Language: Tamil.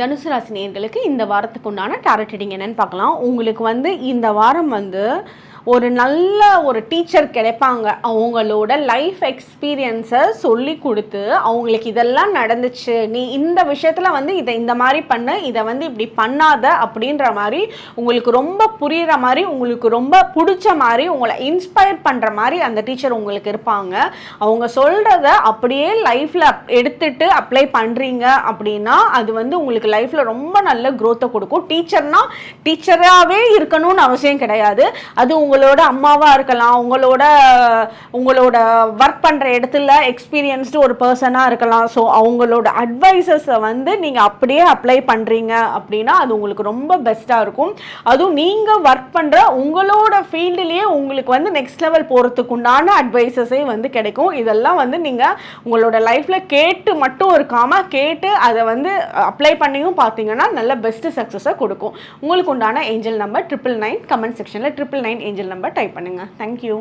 தனுசு ராசி நேர்களுக்கு இந்த வாரத்துக்கு உண்டான டேரட் ரீடிங் என்னன்னு பார்க்கலாம். உங்களுக்கு வந்து இந்த வாரம் வந்து ஒரு நல்ல ஒரு டீச்சர் கிடைப்பாங்க. அவங்களோட லைஃப் எக்ஸ்பீரியன்ஸை சொல்லி கொடுத்து அவங்களுக்கு இதெல்லாம் நடந்துச்சு. நீ இந்த விஷயத்தில் வந்து இதை இந்த மாதிரி பண்ணு இதை வந்து இப்படி பண்ணாத அப்படின்ற மாதிரி உங்களுக்கு ரொம்ப புரிகிற மாதிரி உங்களுக்கு ரொம்ப பிடிச்ச மாதிரி உங்களை இன்ஸ்பயர் பண்ணுற மாதிரி அந்த டீச்சர் உங்களுக்கு இருப்பாங்க. அவங்க சொல்கிறத அப்படியே லைஃப்பில் எடுத்துட்டு அப்ளை பண்ணுறீங்க அப்படின்னா அது வந்து உங்களுக்கு லைஃப்பில் ரொம்ப நல்ல குரோத்தை கொடுக்கும். டீச்சர்னால் டீச்சராகவே இருக்கணும்னு அவசியம் கிடையாது. அது உங்களோட அம்மாவாக இருக்கலாம் உங்களோட உங்களோட ஒர்க் பண்ணுற இடத்துல எக்ஸ்பீரியன்ஸ்டு ஒரு பர்சனாக இருக்கலாம். ஸோ அவங்களோட அட்வைசஸை வந்து நீங்கள் அப்படியே அப்ளை பண்ணுறீங்க அப்படின்னா அது உங்களுக்கு ரொம்ப பெஸ்ட்டாக இருக்கும். அதுவும் நீங்கள் ஒர்க் பண்ணுற உங்களோட ஃபீல்டுலேயே உங்களுக்கு வந்து நெக்ஸ்ட் லெவல் போகிறதுக்கு உண்டான அட்வைசஸே வந்து கிடைக்கும். இதெல்லாம் வந்து நீங்கள் உங்களோட லைஃப்பில் கேட்டு மட்டும் இருக்காமல் கேட்டு அதை வந்து அப்ளை பண்ணியும் பார்த்தீங்கன்னா நல்ல பெஸ்ட் சக்ஸஸை கொடுக்கும். உங்களுக்கு உண்டான angel number triple nine comment செக்ஷனில் triple nine angel number type பண்ணுங்கள் தேங்க்யூ